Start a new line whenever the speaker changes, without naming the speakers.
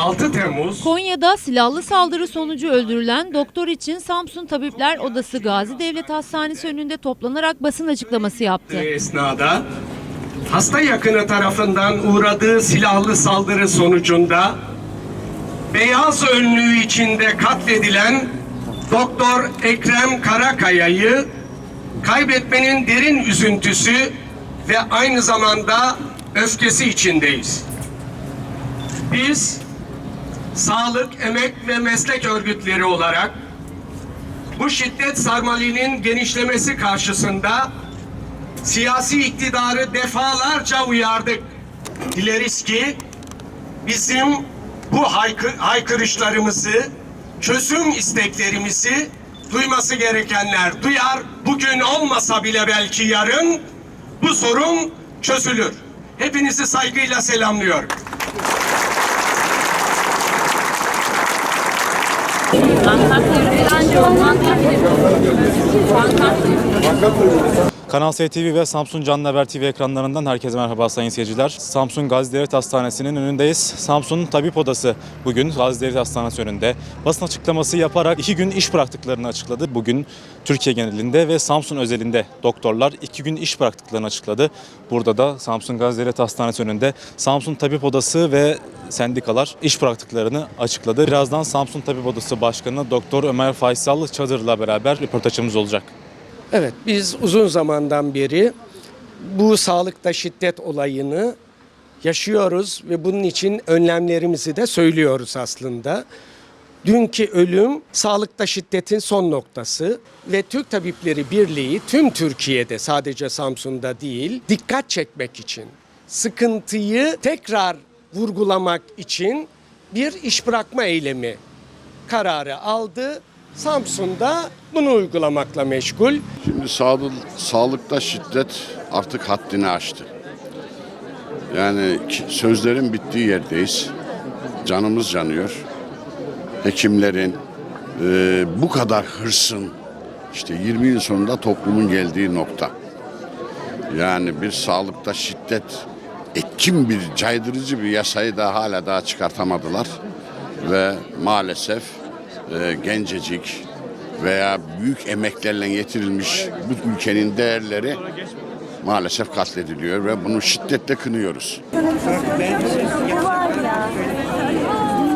6 Temmuz
Konya'da silahlı saldırı sonucu öldürülen doktor için Samsun Tabipler Odası Gazi Devlet Hastanesi önünde toplanarak basın açıklaması yaptı.
esnada hasta yakını tarafından uğradığı silahlı saldırı sonucunda beyaz önlüğü içinde katledilen Doktor Ekrem Karakaya'yı kaybetmenin derin üzüntüsü ve aynı zamanda öfkesi içindeyiz. Biz sağlık, emek ve meslek örgütleri olarak bu şiddet sarmalinin genişlemesi karşısında siyasi iktidarı defalarca uyardık. Dileriz ki bizim bu haykı- haykırışlarımızı, çözüm isteklerimizi duyması gerekenler duyar. Bugün olmasa bile belki yarın bu sorun çözülür. Hepinizi saygıyla selamlıyorum.
Kanal S TV ve Samsun Canlı Haber TV ekranlarından herkese merhaba sayın seyirciler. Samsun Gazi Devlet Hastanesi'nin önündeyiz. Samsun Tabip Odası bugün Gazi Devlet Hastanesi önünde basın açıklaması yaparak iki gün iş bıraktıklarını açıkladı. Bugün Türkiye genelinde ve Samsun özelinde doktorlar iki gün iş bıraktıklarını açıkladı. Burada da Samsun Gazi Devlet Hastanesi önünde Samsun Tabip Odası ve sendikalar iş bıraktıklarını açıkladı. Birazdan Samsun Tabip Odası Başkanı Doktor Ömer Faysal Çadır'la beraber röportajımız olacak.
Evet, biz uzun zamandan beri bu sağlıkta şiddet olayını yaşıyoruz ve bunun için önlemlerimizi de söylüyoruz aslında. Dünkü ölüm sağlıkta şiddetin son noktası ve Türk Tabipleri Birliği tüm Türkiye'de sadece Samsun'da değil dikkat çekmek için sıkıntıyı tekrar vurgulamak için bir iş bırakma eylemi kararı aldı. Samsun'da bunu uygulamakla meşgul.
Şimdi sağlık, sağlıkta şiddet artık haddini aştı. Yani sözlerin bittiği yerdeyiz. Canımız yanıyor. Hekimlerin e, bu kadar hırsın işte 20 yıl sonunda toplumun geldiği nokta. Yani bir sağlıkta şiddet etkin bir caydırıcı bir yasayı da hala daha çıkartamadılar. Ve maalesef e, gencecik veya büyük emeklerle getirilmiş bu ülkenin değerleri maalesef katlediliyor ve bunu şiddetle kınıyoruz.